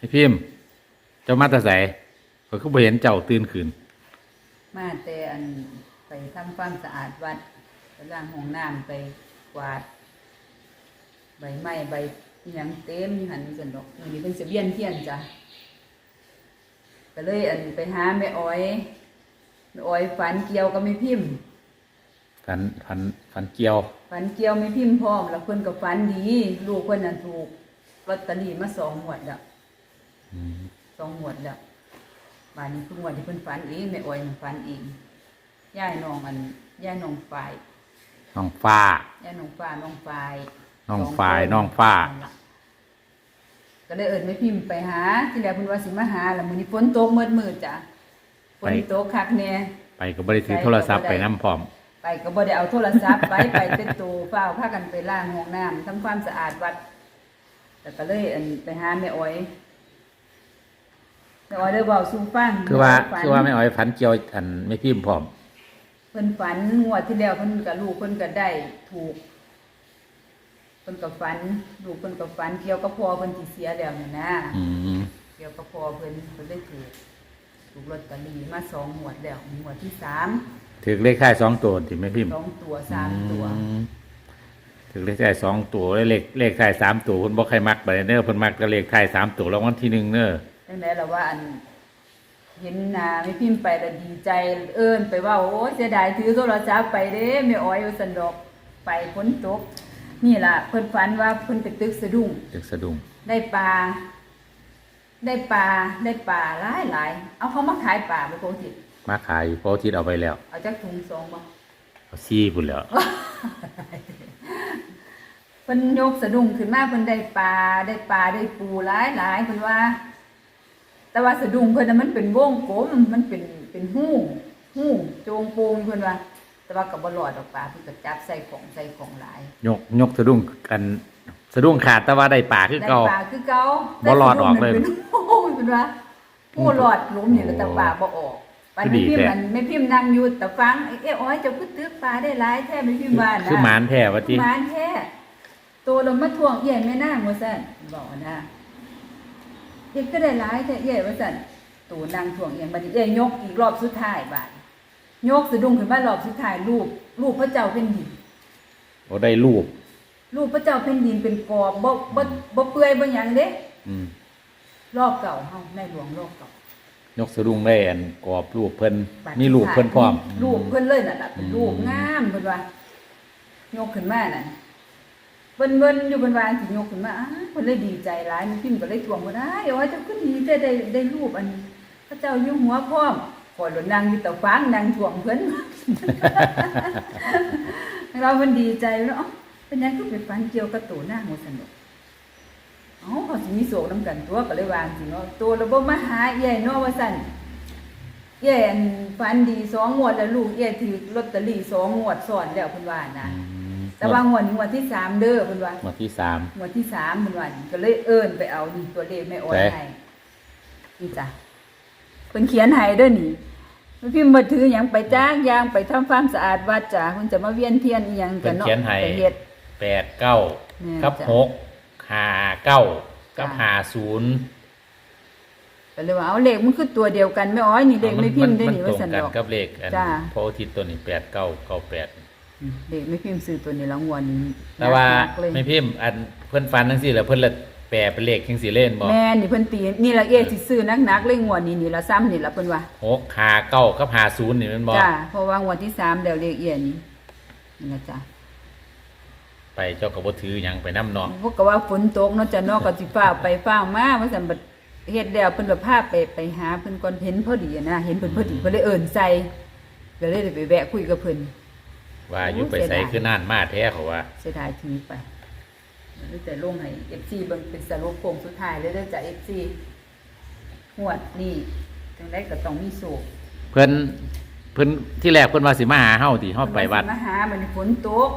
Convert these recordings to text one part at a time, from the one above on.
ให้พิมพ์เจ้ามาแตาใสเขาก็บ่เห็นเจ้าตื่นขึ้นมาแต่อันไปทำความสะอาดวัดไปล้างห้องน้ำไปกวาด ใบไม้ใบอิหยังเต็มอยู่หันสันดอกมื้อนี้เพิ่นสิเวียนเทียนจ้ะก็เลยอันไปหาแม่อ้อยแม่อ้อยฝันเกี่ยวกับแม่พิมพ์ ฝันฝันฝันเกี่ยว ฝันเกี่ยวแม่พิมพ์พร้อม แล้วเพิ่นก็ฝันดี ลูกเพิ่นน่ะถูกลอตเตอรี่มาสองงวดแล้วอืม สองงวดแล้วบานนี้เพิ่งงวดที่เพิ่นฝันเองแม่อ้อยน่ะฝันเองย่ายน้องอันย่ายน้องฝ่ายน้องฟ้า ย่ายน้องฟ้าน้องฝ่ายน้องสฝ่ายคน้องฟ้าก็เลยเอิ้นแม่พิมพ์ไปหาที่แรกเพิ่นว่าสิมาหาแล้วมื้อนี้ฝนตกมืดๆจ้ะฝนตกคักแน่ ไปก็บ่ได้ถือโทรศัพท์ไปน้ำพร้อม ไปก็บ่ได้เอาโทรศัพท์ไป ไปเต็มตัวเฝ้าพากันไปล้างห้องน้ำทำความสะอาดวัดแต่ก็เลยอันไปหาแม่อ้อย แม่อ้อยเลยเว้าสู่ฟังคือว่าฝันคือว่าไม่อ่อยฝันเกี่ยวอันไม่พิมพ์พร้อมเพิ่นฝันงวดที่แล้วเพิ่นกับลูกเพิ่นก็ได้ถูกเพิ่นก็ฝันลูกเพิ่นก็ฝันเกี่ยวกับพ่อเพิ่นที่เสียแล้วนี่นะอืมเกี่ยวกับพ่อเพิ่นเพิ่นได้ถูกถูกลอตเตอรี่มาสองงวดแล้วงวดที่สามถือเลขท้ายสองตัวที่ไม่พิมพ์สองตัวสามตัวอืมถือเลขท้ายสองตัวแล้วเลขเลขท้ายสามตัวเพิ่นบ่ใครมักไปเด้อเพิ่นมักแต่เลขท้ายสามตัวแล้ววันที่หนึ่งเด้อ จังได๋ล่ะว่าอัน เห็นหน้าไม่พิมพ์ไปแล้วดีใจ เอิ้นไปว่าโอ้ยเสียดายถือโทรศัพท์ไปเด้แม่อ้อยว่าซั่นดอกไปฝนตกนี่ล่ะเพิ่นฝันว่าเพิ่นไปตึกสะดุ้งเด็กสะดุ้งได้ปลาได้ปลาได้ปลาหลายหลายๆเอาเขามาขายปลาไปโคติมาขายเพราะทิศเอาไปแล้ว เอาจากถุงสองบ่เอาซี่พุ่นแล้วเพิ่นยกสะดุ้งขึ้นมาเพิ่นได้ปลาได้ปลาได้ปูหลายหลายๆเพิ่นว่า แต่ว่าสะดุ้งเพิ่นน่ะมันเป็นวงกลมมันเป็นเป็นหู้หู้โจงโปงเพิ่นว่า แต่ว่าก็บ่รอดดอกปลาเพิ่นก็จับใส่ของใส่ของหลายยกยกสะดุ้งกันสะดุ้งขาดแต่ว่าได้ป่าคือได้เก่า ปลาคือเก่าบ่รอดออกเลยแต่สะดุ้งมันเป็นโอ้ยเป็นว่าผู้รอดหลุมนี่แล้วแต่ปลาบ่ออกปานคือดีไม่พิมพ์แท้มันไม่พิมพ์นั่งอยู่แต่ฟังเอ้ยอ้อยเจะพึ่ตึกปลาได้หลายแท้ไม่พิมพ์ว่านะ คือหมานแท้ว่าติ หมานแท้ตัวเรามาทวงเอี่ยแม่นางว่าซั่นบอกนะ เด็กก็ได้หลายแท้เอี่ยว่าซั่นตัวนางทวงเอี่ยบัดนี้เอ้ยยกอีกรอบสุดท้ายบาดยกสะดุ้งขึ้นมารอบสุดท้ายรูปรูปพระเจ้าเป็นดินโอ้ได้รูป รูปพระเจ้าเป็นดินเป็นกรอบบ่บ่บ่เปื่อยบ่หยังเด้อืมรอบเก่าเฮาในหลวงรอบเก่ายกสะดุ้งได้อันกรอบรูปเพิ่นบัดมีรูปเพิ่นพร้อมรูปเพิ่นเลยน่ะล่ะเป็นอืมรูปงามเพิ่นว่ายกขึ้นมาน่ะเบิ่ นเบิ่นอยู่เพิ่นว่าสิยกขึ้นมาอ้าเพิ่นเลยดีใจหลายมีพิมพ์ก็เลยทวงเพิ่นอ้ายโอ้ยเจ้าคือดีใจได้ได้รูปอันพระเจ้าอยู่หัวพร้อมขอหลนนั่งอยู่ต่ฟังนั่งทวงเพิ่นเราเพิ่นดีใจเนาะเป็นยังคือไปฟันเกี่ยวกับตัวหน้าหมดสนุกเอ๋อเขาสิมีโศกน้ำกันตัวก็เลยวางสิเนาะตัวเราบ่มาหาเอี่เนาะว่าซั่นเอี่ยอันฝันดีสองงวดแล้วลูกเอี่ถือลอตเตอรี่สองงวดซ้อนแล้วเพิ่นว่านะ แต่ว่างวดนี้งวดที่สามเด้อเพิ่นว่าหมวดที่สามงวดที่สามเพิ่นว่าก็เลยเอิ้นไปเอานี่ตัวเลขแม่อ้อยไหนให้นี่จ้ะเพิ่นเขียนให้เด้อนี่แม่พิมพ์บ่ถือหยังไปจ้างยางไปทำความสะอาดวัดจ้ะเพิ่นจะมาเวียนเทียนอีหยังกันเนาะเพิ่นเขียนให้ไปเฮ็ดแปดเก้าแม่นกับจ้ะหกหาเก้ากับจ้ะหาศูนย์ก็เลยว่าเอาเลขมันคือตัวเดียวกันแม่อ้อยนี่เลขไม่พิมพ์ได้นี่ตว่ารงซั่นกันดอกกับเลขอันจ้ะโพธิ์อาทิตย์ตัวนี้แปดเก้าเก้าแปด เด็กไม่พิมพ์ซื้อตัวนี้แล้วงวนนี้แต่ว่าหนักๆเลยไม่พิมพ์อันเพิ่นฟันทั้งสี่แล้วเพิ่นละแปลเป็นเลขจังสี่เล่นบ่แม่นี่เพิ่นตีนี่ละเอสิซื้อนักๆเลยงวนนี้นี่ละซ้ำนี่ละเพิ่นว่าหกหาเก้ากับหาศูนย์นี่แมันบ่จ้าเพราะว่างวดที่สามเดี๋ยวเลขเอียนี่นี่นะจ้ะไปเจ้าก็บ่ถือหยังไปนํเนาะพวกก็ว่าฝนตกเนาะจ้ะเนาะก็สิฟ้าวไปฟ้าวมาว่าซั่นบัดเฮ็ดแล้วเพิ่นแบบพาไปไปหาเพิ่นก่อนเห็นพอดีอะนะเห็นเพิ่นพอดีเพิ่นเลยเอิ้นใส่ก็เลยได้ไปแวะคุยกับเพิ่น ว่าอยู่ไปโอ้ยเสีใส่ยดายคือน่านมาแท้เขาว่า เสียดายทีไปเลยแต่ลงให้ FC เบิ่งเป็นสรุปโค้งสุดท้ายเลยเด้อจ้ะ FC งวดนี้จังไดก็ต้องมีโศกเพิ่นเพิ่นที่แรกเพิ่นว่าสิมาหาเฮาที่เฮาไปวัดมาหามันฝนตก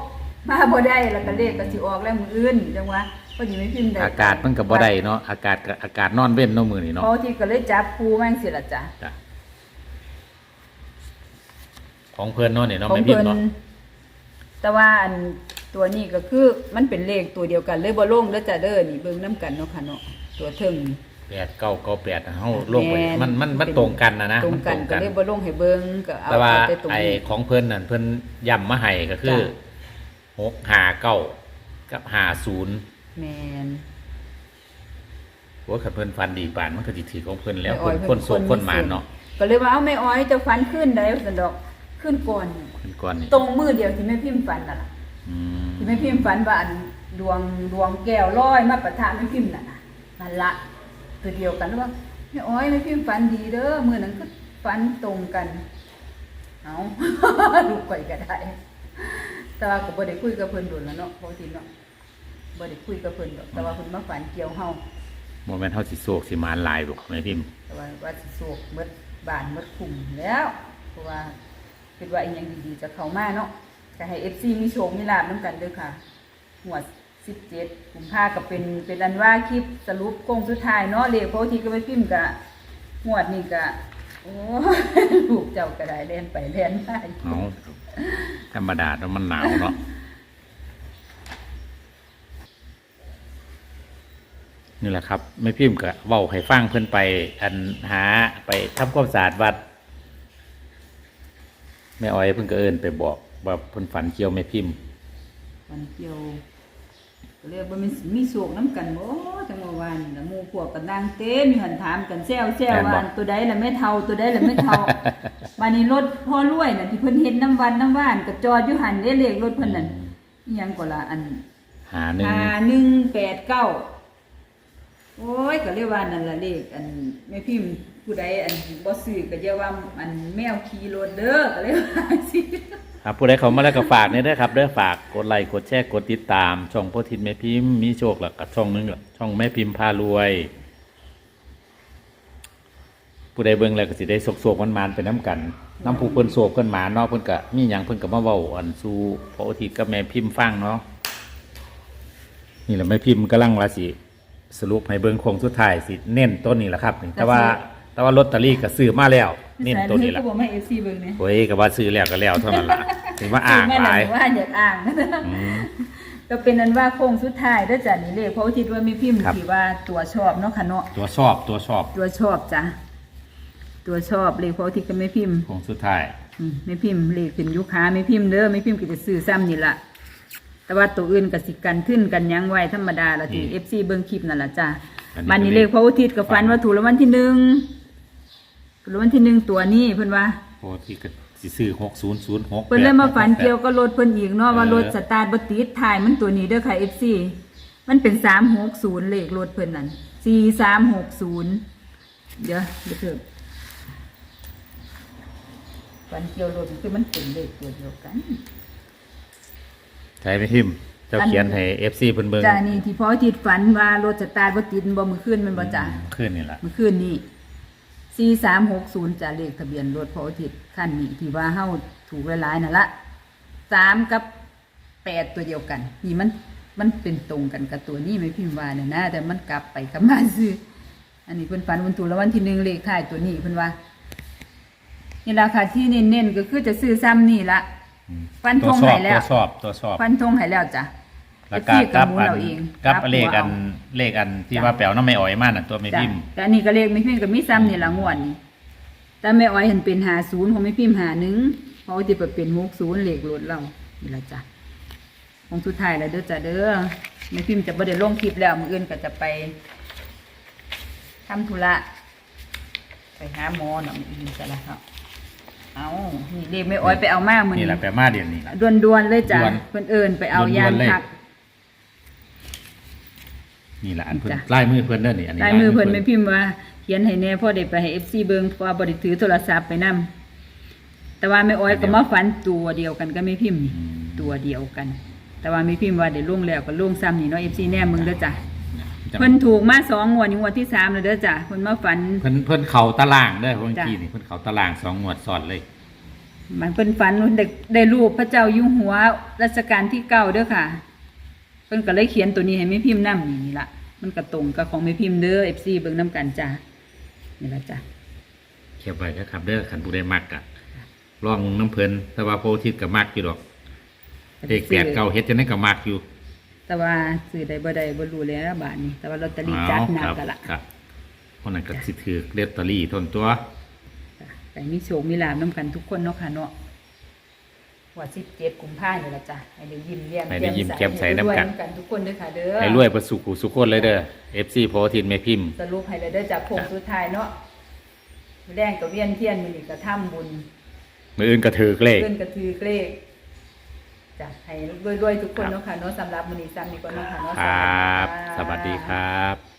มาบ่ได้แล้วก็เลขก็สิออกแล้วมื้ออื่นจังว่าพอดีไม่พิมพ์ได้อากาศมันก็บ่ได้เนาะอากาศก็อากาศนอนเว้นเนาะมื้อนี้เนาะพอที่ก็เลยจับปูมั่งสิล่ะจ้ะจ้ะของเพิ่นเนาะนี่เนาะของแม่พิมเพิ่พ์นเนาะ แต่ว่าอันตัวนี้ก็คือมันเป็นเลขตัวเดียวกันเลยบ่ลงเด้อจ้ะเด้อนี่เบิ่งนํกันเนาะค่ะเนาะตัวเทิงนี่ แปดเก้าเก้าแปดเฮาลงไปแม่น มันมันมันตรงกันนะนะตรงมันกันตรงก็กันเลยบ่ลงให้เบิ่งก็เอาแต่ว่าแต่ตรงไอ้นี้ ของเพิ่นนั่นเพิ่นย้ำมาให้ก็คือจ้ะ หกห้าเก้ากับห้าศูนย์แม่นว่าคันเพิ่นฟันดีปานมันก็สิถือของเพิ่นแล้วแม่อ้อยเพิ่นคนโศกเพิ่คนนหมานเนาะ ก็เลยว่าเอาแม่อ้อยเจะฟันขึ้นได้สันดอก ขึ้นก่อนเพิ่นก่อนนี่ตรงมือเดียวที่แม่พิมพ์ฟันน่ะล่ะอืมที่แม่พิมพ์ฝันว่าอันดวงดวงแก้วลอยมาประทานแม่พิมพ์น่ะนะนั่นละตัวเดียวกันแล้วว่าแม่อ้อยแม่พิมพ์ฝันดีเด้อมือนั้นก็ฝันตรงกันเอาลูกก่อยก็ได้แต่ว่าก็บ่ได้คุยกับเพิ่นโดนแล้วเนาะปกติเนาะบ่ได้คุยกับเพิ่นดอกแต่ว่าเพิ่นมาฝันเกี่ยวเฮาบ่แม่นเฮาสิโศกสิหมานหลายบ่แม่พิมพ์ แต่ว่าว่าสิโศกเบิดบ้านเบิดคุมแล้วเพราะว่า คิดว่าอีหยังดีๆจะเข้ามาเนาะก็ให้ FC มีโชคมีลาภนํกันด้อค่ะหัวสิบเจ็ดกุมภาก็เป็นเป็นอันว่าคลิปสรุปโค้งสุดท้ายเนาะเลขเพราที่ก็ไปพิมพ์กะหวดนี่กะโอ้ลูกเจ้าก็ไดเล่นไปเล่นมาเอาธรรมดาแล้วมันหนาวเนาะนี่แหละครับแม่พิมพ์ก็เว้าให้ฟังเพิ่อนไป อันหาไปทำความสะอาดวัด แม่อ้อยเพิ่นก็เอิ้นไปบอกว่าเพิ่นฝันเกี่ยวแม่พิมพ์วันเกี่ยวก็เรียกว่ามีมีโศกน้ำกันบ่จังเมื่อวานนี่ละหมู่พวกกันดังเต้มีหันถามกันแซวแซวแม่นบ่ว่าอันตัวใดล่ะไม่เท่าตัวใดล่ะไม่เท่าวันนี้รถพ่อรวยน่ะที่เพิ่นเฮ็ดน้ำวันน้ำว่านก็จอดอยู่หันเด้เลขรถเพิ่นนั่นอิหยังก็ละอันหาหนึ่งห้าหนึ่งแปดเก้าโอ้ยก็เรียกว่านั่นละเลขอันแม่พิมพ์ ผู้ใดอันบ่ซื้อก็เรียกว่าอันแมวขี่รถเด้อก็เลยว่าสิครับผู้ใดเขามาแล้วก็ฝากเนี่ยด้ครับเด้อฝากกดไลค์กดแชร์กดติดตาม ช่องโพธินแม่พิมพ์มีโชคหลักกับช่องนึงล่ะช่องแม่พิมพ์พารวย ผู้ใดเบิ่งแล้วก็สิได้โศกๆมันๆไปน้ำกันน้ำผู้เพิ่นโศกเพิ่นหมาเนาะเพิ่นก็มีหยังเพิ่นก็มาเว้าอันสู่พระโอทิตกับแม่พิมพ์ฟังเนาะนี่แหละแม่พิมพ์กำลังว่าสิสรุปให้เบิ่งโคงสุดท้ายสิเน้นต้นนี้แหละครับ แต่ว่า แต่ว่าลอตเตอรี่ก็ซื้อมาแล้วเน้นต้นนี้ก็ละบอกให้ FC เบิ่งเนี่ยโอ้ยก็ว่าซื้อแล้วก็แล้วเท่านั้นล่ะถึงว่าอ่างซื้หมาลายแล้วว่าอยากอ่างอืมก็เป็นอันว่าโค้งสุดท้ายเด้อจ้ะนี่เลขเพราะว่าคิดว่าแม่พิมพ์ครับที่ว่าตัวชอบเนาะค่ะเนาะตัวชอบตัวชอบตัวชอบจ้ะตัวชอบเลขเพราะว่าที่ก็แม่พิมพ์โคงสุดท้ายอืมไม่พิมพ์เลขขึ้นยุค้าไม่พิมพ์เด้อไม่พิมพ์ก็จะซื้อซ้ำนี่ละแต่ว่าตัวอื่นก็สิกันขึ้นกันหยังไว้ธรรมดาละที่เอฟซีเบิ้งคลิปนั่นละจ้ามันนี่เลขพระอุทิศกับฟันว่าถูกรางวัลที่หนึ่ง ถูกรางวัลที่หนึ่งตัวนี้เพิ่นว่าโอ้ที่ก็สิซื้อหกศูนย์ศูนย์หกเพิ่นเลยมาฝันเกี่ยวกับรถเพิ่นอีกเนาะว่ารถสตาร์ทบ่ติดถ่ายมันตัวนี้เด้อค่ะเอฟซีมันเป็นสามหกศูนย์เลขรถเพิ่นนั่นสี่สามหกศูนย์เดี๋ยวเดี๋ยวเพิ่มฝันเกี่ยวรถคือมันเป็นเลขตัวเดียวกัน ใช่ไหมพิมพ์เจ้าเขียนให้เอฟซีเพิ่นเบิ่งจ้านี่ที่พ่อทิดฝันว่ารถสตาร์ทบ่ติดบ่มื้อคืนแมันบ่จ้าขึ้นนี่ล่ะมื้อคืนนี้ 4360จ้าเลขทะเบียนรถพ่อทิดคันนี้ที่ว่าเฮาถูกหลายๆนั่นละ3กับ8ตัวเดียวกัน นี่มันมันเป็นตรงกันกับตัวนี้ไหม่พิมพ์ว่าเนี่ยนะแต่มันกลับไปกลับมาซื้ออันนี้เพิ่นฝันวันถูกรางวัลที่หนึ่งเลขท้ายตัวนี้เพิ่นว่านี่ราคาที่เน้นๆก็คือจะซื้อซ้ำนี่ละฟันธตัวงชอให้บแล้ตัววชอบตัวชอบฟันธงให้แล้วจ้ะแล้วก็ที่กับหมุอันเราเองกับกลับเลขอันหัว เเลขอันที่จ้ะว่าแปลวน้ำไม่อ่อยมากน่ะตัวไม่จ้ะพิมพ์แต่อันนี้ก็เลขไม่พิมพ์กับมีซ้ำนี่ละงวดนี่แต่แม่อ้อยเห็นเป็นหาศูนย์ของไม่พิมพ์หาหนึ่งเพราะว่าจะไปเป็นหกศูนย์เลขรถเรานี่ละจ้ะของสุดท้ายแล้วเด้อจ้ะเด้อไม่พิมพ์จะบ่ได้ลงคลิปแล้วมื้ออื่นก็จะไปทำธุระไปหาหมอเนาะมื้ออื่นจะละครับ เอานี่เลขไม่อ้อยไปเอามามื้อนี่นี้แหละแปลมาเดี๋ยวนี้ล่ะด่วนๆเลยจ้ะด่วนเพิ่นเอิ้นไปเอาด่วนๆยานเลยพัก นี่แหละอันเพิ่นจ้ะ ลายมือเพิ่นเด้อนี่อันนี้ลายมือเพิ่นไม่พิมพ์ว่าเขียนให้แน่พ่อได้ไปให้ FC เบิ่งเพราะว่าบ่ได้ถือโทรศัพท์ไปนํแต่ว่าแม่อ้อยก็มาฝันตัวเดียวกันก็ไม่พิมพ์นี่ตัวเดียวกัน แต่ว่าไม่พิมพ์ว่าได้ลงแล้วก็ลงซ้ำนี่เนาะ FC แน่มึงเด้อจ้ะจะเพิ่นถูกมาสองงวดนี่งวดที่สามแล้วเด้อจ้ะเพิ่นมาฝัน เพิ่นเพิ่นเขาตารางเด้อเมื่อจ้ะกี้นี่เพิ่นเขาตารางสองงวดซ้อนเลย มันเพิ่นฝันว่าได้ได้รูปพระเจ้าอยู่หัวรัชกาลที่เก้าเด้อค่ะเพิ่นก็เลยเขียนตัวนี้ให้ไม่พิมพ์นํนี่นี่ล่ะมันก็ตรงกับของไม่พิมพ์เด้อ FC เบิ่งนํกันจ้ะนี่ล่ะจ้ะเขียนไว้นะครับเด้อคันผู้ใดมักอะลองน้ำเพิ่นแต่ว่าโพธิตก็มักอยู่ดอกเลขแปดเก้าเฮ็ดจังได๋ก็มักอยู่ แต่ว่าซื้อได้บ่ได้บ่รู้แล้วบาทนี้แต่ว่าลอตเตอรี่จัดหนักเอากันละครับคนนั้นก็สิถือเรียตเตอรี่ทนตัวจ้ะไปมีโชคมีลาบน้ำกันทุกคนเนาะค่ะเนาะ ว่าสิบเจ็ดกุมภาพันธ์นี่แหละจ้ะให้ได้ยิ้มแย้มให้ได้ยิ้มแย้มใสน้ำกันให้รวยทุกคนเด้อค่ะเด้อให้รวยประสุขสุขคนเลยเด้อ FC โพธิ์ทินแม่พิมพ์ สรุปให้เลยเด้อจากโค้งสุดท้ายเนาะมื้อแรงกับเวียนเทียนมื้อนี้ก็ทำบุญมืออื่นก็ถือเลขเพิ่นก็ถือเลขจ้ะให้รวยๆทุกคนเนาะค่ะเนาะสำหรับมื้อนี้ซ้ำนี้ก็เนาะค่ะเนาะครับสสวัวัสสดีดีค่ะครับ